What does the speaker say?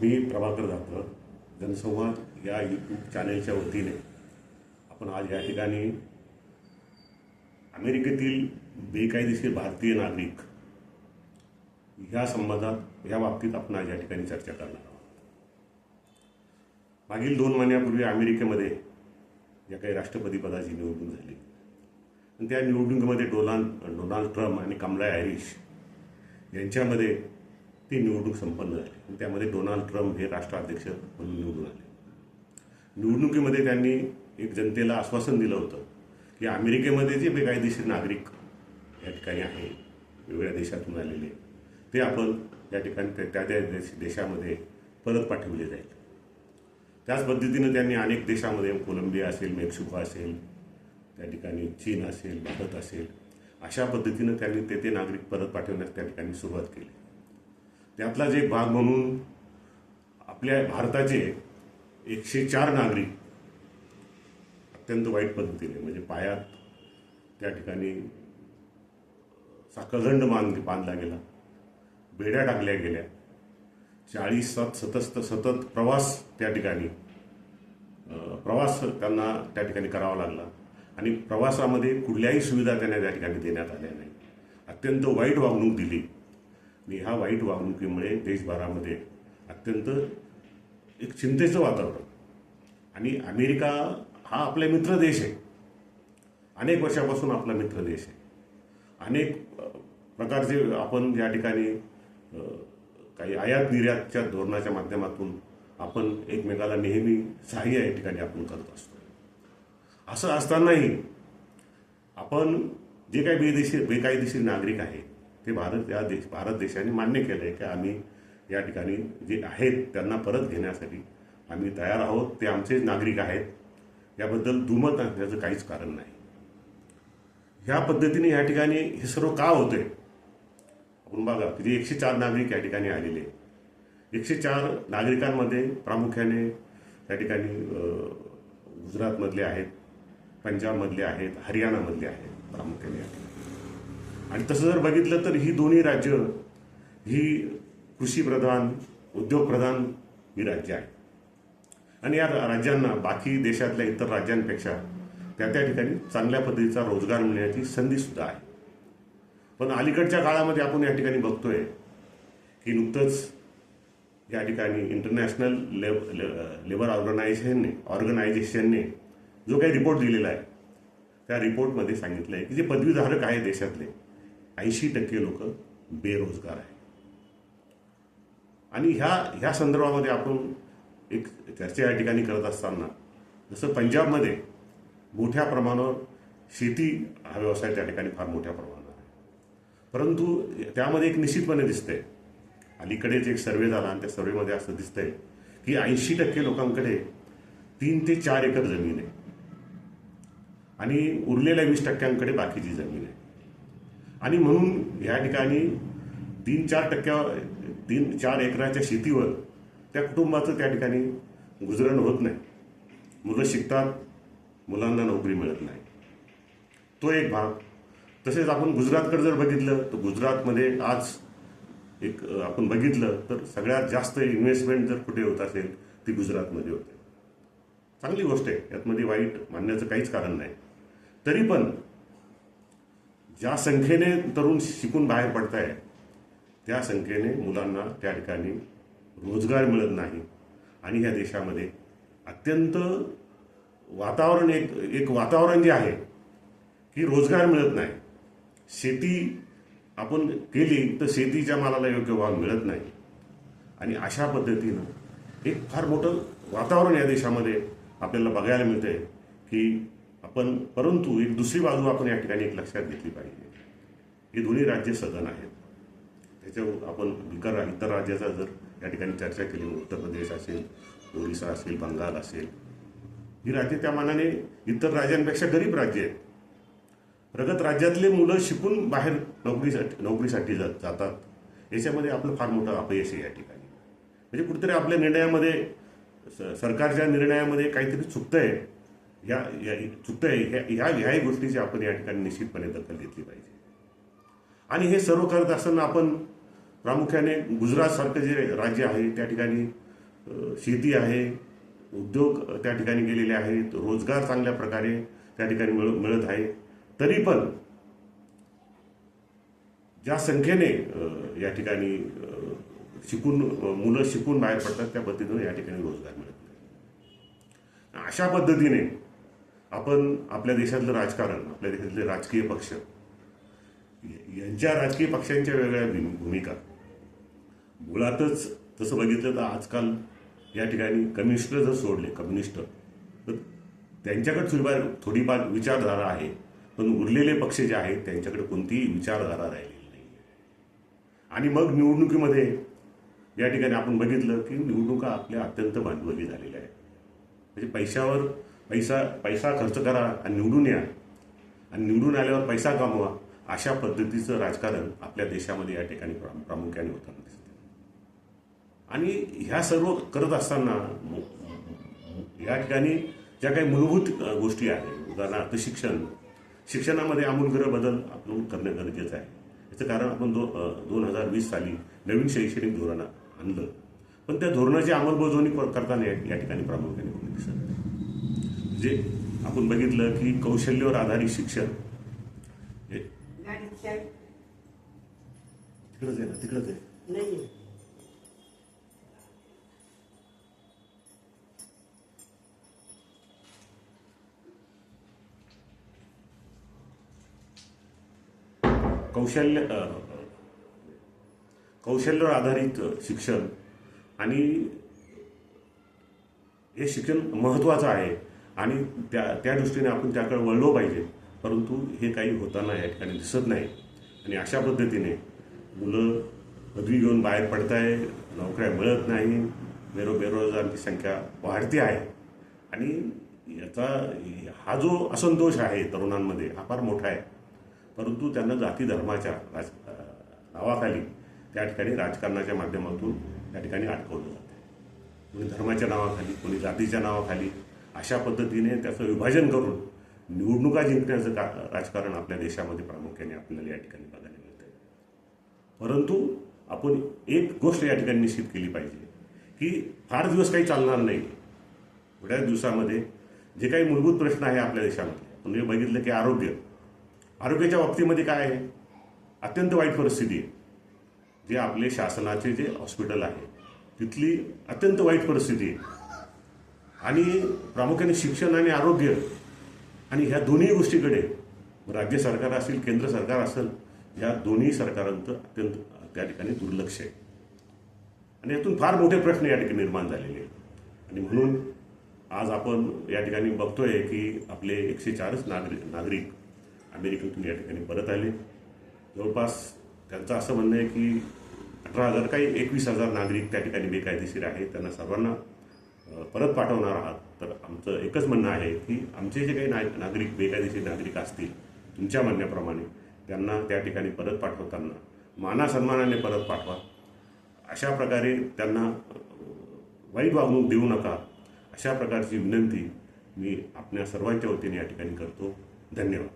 मी प्रभाकर जाधव जनसंवाद या यूट्यूब चॅनेलच्या वतीने. आपण आज या ठिकाणी अमेरिकेतील बेकायदेशीर भारतीय नागरिक ह्या संबंधात या बाबतीत आपण आज या ठिकाणी चर्चा करणार आहोत. मागील दोन महिन्यापूर्वी अमेरिकेमध्ये या काही राष्ट्रपती पदाची निवडणूक झाली आणि त्या निवडणुकीमध्ये डोनाल्ड डोनाल्ड ट्रम्प आणि कमला हॅरिस यांच्यामध्ये ती निवडणूक संपन्न झाली. आणि त्यामध्ये डोनाल्ड ट्रम्प हे राष्ट्राध्यक्ष म्हणून निवडून आले. निवडणुकीमध्ये त्यांनी एक जनतेला आश्वासन दिलं होतं की अमेरिकेमध्ये जे बेकायदेशीर नागरिक या ठिकाणी आहे वेगवेगळ्या देशातून आलेले ते आपण या ठिकाणी त्या त्या त्या देश देशामध्ये परत पाठवले जाईल. त्याच पद्धतीनं त्यांनी अनेक देशामध्ये कोलंबिया असेल मेक्सिको असेल त्या ठिकाणी चीन असेल भारत असेल अशा पद्धतीनं त्यांनी ते ते नागरिक परत पाठवण्यास त्या ठिकाणी सुरुवात केली. त्यातलाच एक भाग म्हणून आपल्या भारताचे एकशे चार नागरिक अत्यंत वाईट पद्धतीने म्हणजे पायात त्या ठिकाणी साखळदंड बांध बांधला गेला. बेड्या टाकल्या गेल्या. चाळीस सात सतत सतत प्रवास त्या ठिकाणी प्रवास त्यांना त्या ठिकाणी करावा लागला. आणि प्रवासामध्ये कुठल्याही सुविधा त्यांना त्या ठिकाणी देण्यात आल्या नाही. अत्यंत वाईट वागणूक दिली. आणि ह्या वाईट वागणुकीमुळे देशभरामध्ये अत्यंत एक चिंतेचं वातावरण. आणि अमेरिका हा आपला मित्र देश आहे. अनेक वर्षापासून आपला मित्र देश आहे. अनेक प्रकारचे आपण या ठिकाणी काही आयात निर्यातच्या धोरणाच्या माध्यमातून आपण एकमेकाला नेहमी सहाय्य या ठिकाणी आपण करत असतो. असं असतानाही आपण जे काही बेदेशीर बेकायदेशीर नागरिक आहे ते भारत या देश भारत देशाने मान्य केलं आहे की आम्ही या ठिकाणी जे आहेत त्यांना परत घेण्यासाठी आम्ही तयार आहोत. ते आमचेच नागरिक आहेत. याबद्दल दुमत असण्याचं काहीच कारण नाही. ह्या पद्धतीने या ठिकाणी हे सर्व का होतंय? आपण बघा किती जे एकशे चार नागरिक या ठिकाणी आलेले आहेत. एकशे चार नागरिकांमध्ये प्रामुख्याने या ठिकाणी गुजरातमधले आहेत पंजाबमधले आहेत हरियाणामधले आहेत प्रामुख्याने या ठिकाणी. आणि तसं जर बघितलं तर ही दोन्ही राज्य ही कृषीप्रधान उद्योगप्रधान ही राज्य आहे आणि या राज्यांना बाकी देशातल्या इतर राज्यांपेक्षा त्या त्या ठिकाणी चांगल्या पद्धतीचा रोजगार मिळण्याची संधी सुद्धा आहे. पण अलीकडच्या काळामध्ये आपण या ठिकाणी बघतोय की नुकतंच या ठिकाणी इंटरनॅशनल लेब लेबर ऑर्गनायझेशनने ऑर्गनायझेशनने जो काही रिपोर्ट दिलेला आहे त्या रिपोर्टमध्ये सांगितलं आहे की जे पदवीधारक आहे देशातले ऐंशी टक्के लोक बेरोजगार आहे आणि ह्या ह्या संदर्भामध्ये आपण एक चर्चा या ठिकाणी करत असताना जसं पंजाबमध्ये मोठ्या प्रमाणावर शेती हा व्यवसाय त्या ठिकाणी फार मोठ्या प्रमाणावर आहे. परंतु त्यामध्ये एक निश्चितपणे दिसतंय अलीकडेच एक सर्वे झाला आणि त्या सर्वेमध्ये असं दिसतंय की ऐंशी टक्के लोकांकडे तीन ते चार एकर जमीन आहे. आणि उरलेल्या वीस टक्क्यांकडे बाकीची जमीन आहे. आणि म्हणून या ठिकाणी तीन चार टक्क्या तीन चार एकराच्या शेतीवर त्या कुटुंबाचं त्या ठिकाणी गुजरण होत नाही. मुलं शिकतात मुलांना नोकरी मिळत नाही. तो एक भाग. तसेच आपण गुजरातकडे जर बघितलं तर गुजरातमध्ये आज एक आपण बघितलं तर सगळ्यात जास्त इन्व्हेस्टमेंट जर कुठे होत असेल ती गुजरातमध्ये होते. चांगली गोष्ट आहे. यातमध्ये वाईट मानण्याचं काहीच कारण नाही. तरी पण ज्या संख्येने तरुण शिकून बाहेर पडत आहे त्या संख्येने मुलांना त्या ठिकाणी रोजगार मिळत नाही. आणि ह्या देशामध्ये अत्यंत वातावरण एक एक वातावरण जे आहे की रोजगार मिळत नाही. शेती आपण केली तर शेतीच्या मालाला योग्य भाव मिळत नाही. आणि अशा पद्धतीनं एक फार मोठं वातावरण या देशामध्ये आपल्याला बघायला मिळतंय की आपण परंतु एक दुसरी बाजू आपण या ठिकाणी एक लक्षात घेतली पाहिजे. ही दोन्ही राज्य सदन आहेत. त्याच्यावर आपण इतर इतर राज्याचा जर या ठिकाणी चर्चा केली उत्तर प्रदेश असेल ओरिसा असेल बंगाल असेल ही राज्य त्या मानाने इतर राज्यांपेक्षा गरीब राज्य आहेत. प्रगत राज्यातले मुलं शिकून बाहेर नोकरीसाठी नोकरीसाठी जात जातात. याच्यामध्ये आपलं फार मोठं अपयश आहे या ठिकाणी. म्हणजे कुठेतरी आपल्या निर्णयामध्ये स- सरकारच्या निर्णयामध्ये काहीतरी चुकतं आहे या- चुकतंय ह्या ह्या ह्याही गोष्टीची आपण या ठिकाणी निश्चितपणे दखल घेतली पाहिजे. आणि हे सर्व करत असताना आपण प्रामुख्याने गुजरातसारखं जे राज्य आहे त्या ठिकाणी शेती आहे उद्योग त्या ठिकाणी गेलेले आहेत रोजगार चांगल्या प्रकारे त्या ठिकाणी मिळ मिळत आहे. तरी पण ज्या संख्येने या ठिकाणी शिकून मुलं शिकून बाहेर पडतात त्या पद्धतीने या ठिकाणी रोजगार मिळत नाही. अशा पद्धतीने आपण आपल्या देशातलं राजकारण आपल्या देशातले राजकीय पक्ष यांच्या राजकीय पक्षांच्या वेगळ्या भूमिका. मुळातच तसं बघितलं तर आजकाल या ठिकाणी कम्युनिस्ट जर सोडले कम्युनिस्ट तर त्यांच्याकडे थोडीफार थोडीफार विचारधारा आहे. पण उरलेले पक्ष जे आहेत त्यांच्याकडे कोणतीही विचारधारा राहिलेली नाही आणि मग निवडणुकीमध्ये या ठिकाणी आपण बघितलं की निवडणुका आपल्या अत्यंत भांडवली झालेल्या आहेत. म्हणजे पैशावर पैसा पैसा खर्च करा आणि निवडून या. आणि निवडून आल्यावर पैसा कमवा. अशा पद्धतीचं राजकारण आपल्या देशामध्ये या ठिकाणी प्रा प्रामुख्याने होताना दिसतं आणि ह्या सर्व करत असताना या ठिकाणी ज्या काही मूलभूत गोष्टी आहेत उदाहरणार्थ शिक्षण. शिक्षणामध्ये आमूलग्र बदल आपण करणं गरजेचं आहे. याचं कारण आपण दो दोन हजार वीस साली नवीन शैक्षणिक धोरण आणलं. पण त्या धोरणाची अंमलबजावणी करताना या ठिकाणी प्रामुख्याने दिसत नाही म्हणजे आपण बघितलं की कौशल्यावर आधारित शिक्षण. तिकडंच आहे ना तिकडंच आहे. नाही कौशल्य कौशल्यावर आधारित शिक्षण आणि हे शिक्षण महत्त्वाचं आहे. आणि त्या त्या दृष्टीने आपण त्याकडे वळलो पाहिजे. परंतु हे काही होताना या ठिकाणी दिसत नाही. आणि अशा पद्धतीने मुलं पदवी घेऊन बाहेर पडताय नोकऱ्या मिळत नाही बेरो बेरोजगारांची संख्या वाढते आहे. आणि याचा हा जो असंतोष आहे तरुणांमध्ये हा फार मोठा आहे. परंतु त्यांना जाती धर्माच्या राज नावाखाली त्या ठिकाणी राजकारणाच्या माध्यमातून त्या ठिकाणी अडकवलं जाते म्हणजे कोणी धर्माच्या नावाखाली कोणी जातीच्या नावाखाली अशा पद्धतीने त्याचं विभाजन करून निवडणुका जिंकण्याचं का राजकारण आपल्या देशामध्ये प्रामुख्याने आपल्याला या ठिकाणी बघायला मिळतं परंतु आपण एक गोष्ट या ठिकाणी निश्चित केली पाहिजे की फार दिवस काही चालणार नाही. थोड्याच दिवसामध्ये जे काही मूलभूत प्रश्न आहे आपल्या देशामध्ये आपण हे बघितलं की आरोग्य. आरोग्याच्या बाबतीमध्ये काय आहे? अत्यंत वाईट परिस्थिती आहे. जे आपले शासनाचे जे हॉस्पिटल आहे तिथली अत्यंत वाईट परिस्थिती आहे. आणि प्रामुख्याने शिक्षण आणि आरोग्य आणि ह्या दोन्ही गोष्टीकडे राज्य सरकार असेल केंद्र सरकार असेल या दोन्ही सरकारांचं अत्यंत त्या ठिकाणी दुर्लक्ष आहे. आणि यातून फार मोठे प्रश्न या ठिकाणी निर्माण झालेले आहेत. आणि म्हणून आज आपण या ठिकाणी बघतोय की आपले एकशे चारच नागरिक नागरिक अमेरिकेतून या ठिकाणी परत आले. जवळपास त्यांचं असं म्हणणं आहे की अठरा हजार काही एकवीस हजार नागरिक त्या ठिकाणी बेकायदेशीर आहेत. त्यांना सर्वांना परत पाठवणार आहात. तर आमचं एकच म्हणणं आहे की आमचे जे काही ना नागरिक बेकायदेशीर नागरिक असतील तुमच्या म्हणण्याप्रमाणे त्यांना त्या ठिकाणी परत पाठवताना मानासन्मानाने परत पाठवा. अशा प्रकारे त्यांना वाईट वागणूक देऊ नका. अशा प्रकारची विनंती मी आपल्या सर्वांच्या वतीने या ठिकाणी करतो. धन्यवाद.